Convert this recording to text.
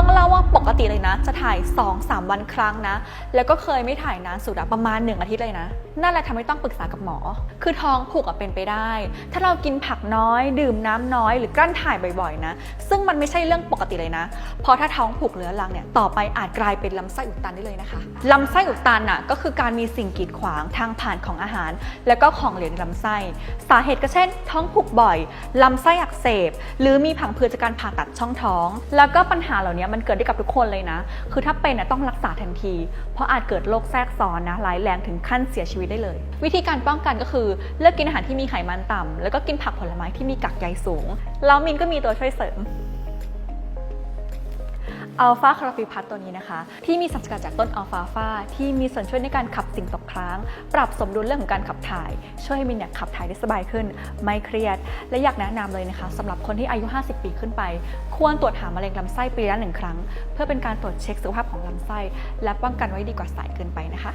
ต้องเล่าว่าปกติเลยนะ จะถ่าย 2-3 วันครั้งนะ แล้วก็เคยไม่ถ่ายนานสุดอะประมาณ 1 อาทิตย์เลยนะ นั่นแหละทำให้ต้องปรึกษากับหมอ คือท้องผูกอะเป็นไปได้ ถ้าเรากินผักน้อย ดื่มน้ำน้อยหรือกลั้นถ่ายบ่อยๆนะ ซึ่งมันไม่ใช่เรื่องปกติเลยนะ เพราะถ้าท้องผูกเรื้อรังเนี่ยต่อไปอาจกลายเป็นลำไส้อุดตันได้เลยนะคะลำไส้อุดตันอะก็คือการมีสิ่งกีดขวางทางผ่านของอาหาร แล้วก็ของเหลวในลำไส้ สาเหตุก็เช่น ท้องผูกบ่อยลำไส้อักเสบ หรือมีผังผืดจากการผ่าตัดช่องท้อง แล้วก็ปัญหาเหล่านี้มันเกิดได้กับทุกคนเลยนะ คือถ้าเป็นน่ะต้องรักษาทันที เพราะอาจเกิดโรคแทรกซ้อนนะร้ายแรงถึงขั้นเสียชีวิตได้เลย วิธีการป้องกันก็คือเลือกกินอาหารที่มีไขมันต่ำแล้วก็กินผักผลไม้ที่มีกากใยสูง แล้วมินก็มีตัวช่วยเสริม อัลฟาคาราฟิพัทตัวนี้นะคะ ที่มีสารสกัดจากต้นอัลฟาฟาที่มีส่วนช่วยในการขับสิ่งตกค้าง ปรับสมดุลเรื่องของการขับถ่าย ช่วยให้มินเนี่ยขับถ่ายได้สบายขึ้น ไม่เครียด และอยากแนะนำเลยนะคะสำหรับคนที่อายุ 50 ปีขึ้นไป ควรตรวจหามะเร็งลำไส้ปีละหนึ่งครั้ง เพื่อเป็นการตรวจเช็คสุขภาพของลำไส้ และป้องกันไว้ดีกว่าสายเกินไปนะคะ